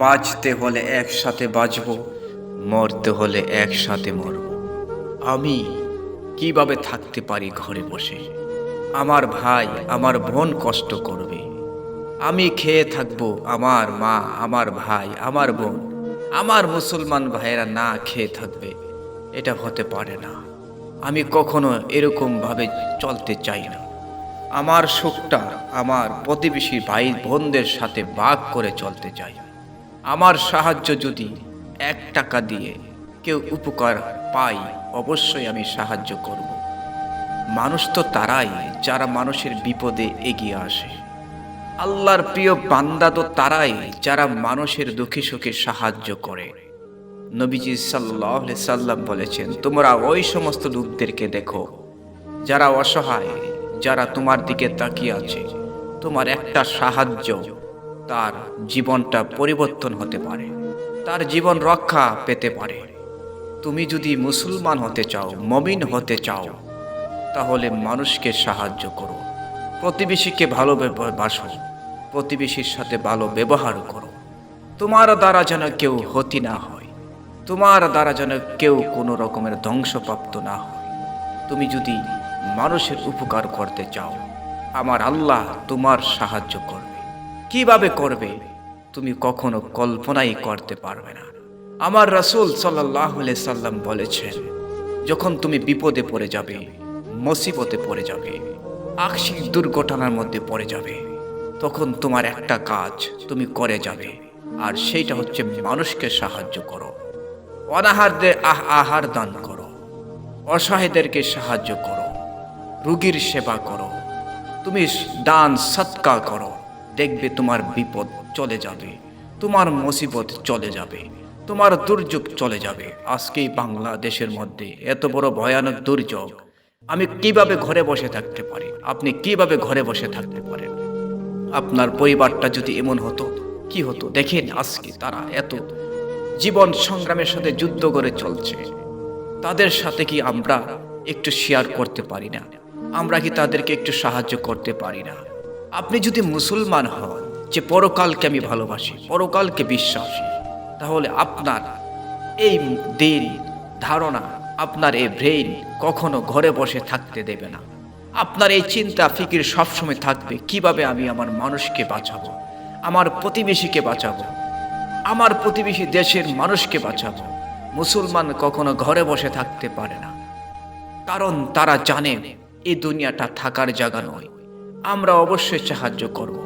বাঁচতে হলে একসাথে বাঁচব, মরতে হলে একসাথে মরব। আমি কীভাবে থাকতে পারি ঘরে বসে? আমার ভাই, আমার বোন কষ্ট করবে। আমি খেয়ে থাকব আমার মা, আমার ভাই, আমার বোন। আমার মুসলমান ভাইয়েরা না খেয়ে থাকবে, এটা হতে পারে না। আমি কখনো এরকমভাবে চলতে চাই না। আমার সুখটা আমার প্রতিবেশী ভাই বোনদের সাথে ভাগ করে চলতে চাই। আমার সাহায্য যদি এক টাকা দিয়ে কেউ উপকার পাই অবশ্যই আমি সাহায্য করব। মানুষ তো তারাই যারা মানুষের বিপদে এগিয়ে আসে। আল্লাহর প্রিয় বান্দা তো তারাই যারা মানুষের দুঃখে সুখে সাহায্য করে। নবীজি সাল্লাহ সাল্লাম বলেছেন, তোমরা ওই সমস্ত লোকদেরকে দেখো, যারা অসহায়, যারা তোমার দিকে তাকিয়ে আছে। তোমার একটা সাহায্য তার জীবনটা পরিবর্তন হতে পারে, তার জীবন রক্ষা পেতে পারে। তুমি যদি মুসলমান হতে চাও, মমিন হতে চাও, তাহলে মানুষকে সাহায্য করো, প্রতিবেশীকে ভালো বাসো, প্রতিবেশীর সাথে ভালো ব্যবহার করো। তোমার দ্বারা যেন কেউ হতি না হয়, তোমার দ্বারা যেন কেউ কোনো রকমের ধ্বংসপ্রাপ্ত না হয়। তুমি যদি মানুষের উপকার করতে চাও, আমার আল্লাহ তোমার সাহায্য করবে। কীভাবে করবে, তুমি কখনো কল্পনাই করতে পারবে না। আমার রাসূল সাল্লাহ সাল্লাম বলেছেন, যখন তুমি বিপদে পড়ে যাবে, মুসিবতে পড়ে যাবে আকস্মিক দুর্ঘটনার মধ্যে পড়ে যাবে, তখন তোমার একটা কাজ তুমি করে যাবে, আর সেইটা হচ্ছে মানুষকে সাহায্য করো। অনাহারদের আহ আহার দান করো, অসহায়দেরকে সাহায্য করো, রুগীর সেবা করো, তুমি দান সৎকা করো দেখবে তোমার বিপদ চলে যাবে, তোমার মুসিবত চলে যাবে, তোমার দুর্যোগ চলে যাবে। আজকেই বাংলাদেশের মধ্যে এত বড় ভয়ানক দুর্যোগ, আমি কীভাবে ঘরে বসে থাকতে পারি? আপনি কীভাবে ঘরে বসে থাকতে পারেন? আপনার পরিবারটা যদি এমন হতো, কি হতো? দেখেন আজকে তারা এত জীবন সংগ্রামের সাথে যুদ্ধ করে চলছে। তাদের সাথে কি আমরা একটু শেয়ার করতে পারি না? আমরা কি তাদেরকে একটু সাহায্য করতে পারি না? আপনি যদি মুসলমান হন, যে পরকালকে আমি ভালোবাসি, পরকালকে বিশ্বাসী, তাহলে আপনার এই দিন ধারণা, আপনার এই ব্রেইন কখনো ঘরে বসে থাকতে দেবে না। আপনার এই চিন্তা, ফিকির সবসময় থাকবে, কীভাবে আমি আমার মানুষকে বাঁচাবো, আমার প্রতিবেশীকে বাঁচাবো, আমার প্রতিবেশী দেশের মানুষকে বাঁচাবো। মুসলমান কখনো ঘরে বসে থাকতে পারে না। কারণ তারা জানে, এই দুনিয়াটা থাকার জায়গা নয়। আমরা অবশ্যই সাহায্য করব।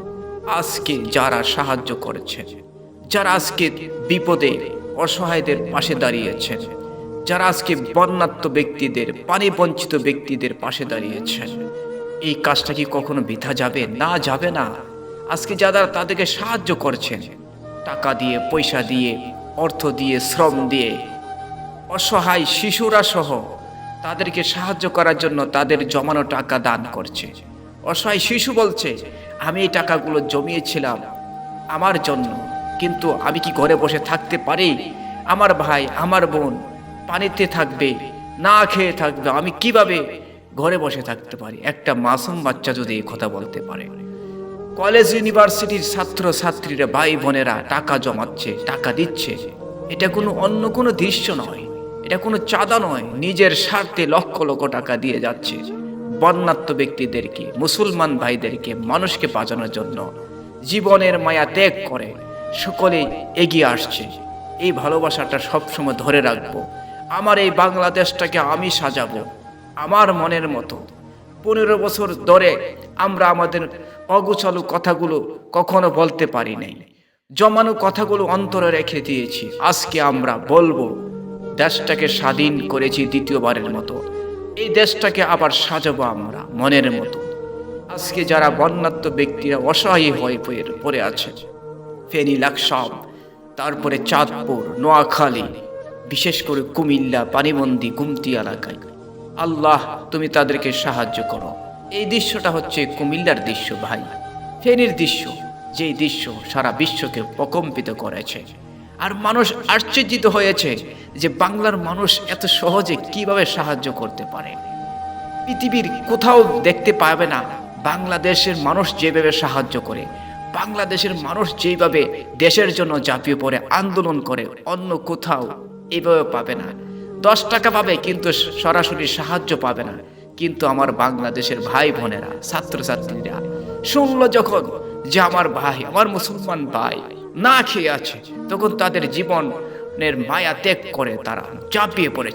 আজকে যারা সাহায্য করেছেন যারা আজকে বিপদে, অসহায়দের পাশে দাঁড়িয়েছেন যারা আজকে বন্যাত্ম ব্যক্তিদের, পানি বঞ্চিত ব্যক্তিদের পাশে দাঁড়িয়েছেন এই কাজটা কি কখনো বৃথা যাবে? না যাবে না। আজকে যারা তাদেরকে সাহায্য করছেন, টাকা দিয়ে, পয়সা দিয়ে, অর্থ দিয়ে, শ্রম দিয়ে, অসহায় শিশুরা সহ তাদেরকে সাহায্য করার জন্য তাদের জমানো টাকা দান করছে। অসহায় শিশু বলছে, আমি এই টাকাগুলো জমিয়েছিলাম আমার জন্য, কিন্তু আমি কি ঘরে বসে থাকতে পারি? আমার ভাই, আমার বোন পানিতে থাকবে, না খেয়ে থাকবে, আমি কীভাবে ঘরে বসে থাকতে পারি? একটা মাসুম বাচ্চা যদি এই কথা বলতে পারে। কলেজ ইউনিভার্সিটির ছাত্র ছাত্রীরা ভাই বোনেরা টাকা জমাচ্ছে, টাকা দিচ্ছে। এটা কোনো অন্য কোনো দৃশ্য নয়। এটা কোনো চাঁদা নয়। নিজের স্বার্থে লক্ষ লক্ষ টাকা দিয়ে যাচ্ছে। বন্যাত্ম ব্যক্তিদেরকে, মুসলমান ভাইদেরকে, মানুষকে বাঁচানোর জন্য জীবনের মায়া ত্যাগ করে সকলে এগিয়ে আসছে। এই ভালোবাসাটা সবসময় ধরে রাখব। আমার এই বাংলাদেশটাকে আমি সাজাবো। আমার মনের মতো। পনেরো বছর ধরে আমরা আমাদের অগুছালু কথাগুলো কখনো বলতে পারি নাই। জমানো কথাগুলো অন্তরে রেখে দিয়েছি। আজকে আমরা বলব, দেশটাকে স্বাধীন করেছি দ্বিতীয়বারের মতো। এই দেশটাকে আবার সাজাবো আমরা, মনের মতো। আজকে যারা বন্যাত্ম ব্যক্তিরা অসহায় হয়ে পড়ে- আছে, ফেনী, লাকসাম, তারপরে চাঁদপুর, নোয়াখালী, বিশেষ করে কুমিল্লা, পানিবন্দি, গুমতি এলাকায়। আল্লাহ, তুমি তাদেরকে সাহায্য করো। এই দৃশ্যটা হচ্ছে কুমিল্লার দৃশ্য, ভাই। ফেনীর দৃশ্য, যেই দৃশ্য সারা বিশ্বকে প্রকম্পিত করেছে। আর মানুষ আশ্চর্যিত হয়েছে যে বাংলার মানুষ এত সহজে কীভাবে সাহায্য করতে পারে। পৃথিবীর কোথাও দেখতে পাবে না বাংলাদেশের মানুষ যেভাবে সাহায্য করে। বাংলাদেশের মানুষ যেইভাবে দেশের জন্য ঝাঁপিয়ে পড়ে আন্দোলন করে, অন্য কোথাও এইভাবে পাবে না। দশ টাকা পাবে কিন্তু সরাসরি সাহায্য পাবে না। কিন্তু আমার বাংলাদেশের ভাই বোনেরা, ছাত্রছাত্রীরা, শুনলো যখন যে আমার ভাই, আমার মুসলমান ভাই না খেয়ে আছে তখন তাদের জীবনের মায়া ত্যাগ করে তারা চাপিয়ে পড়েছে।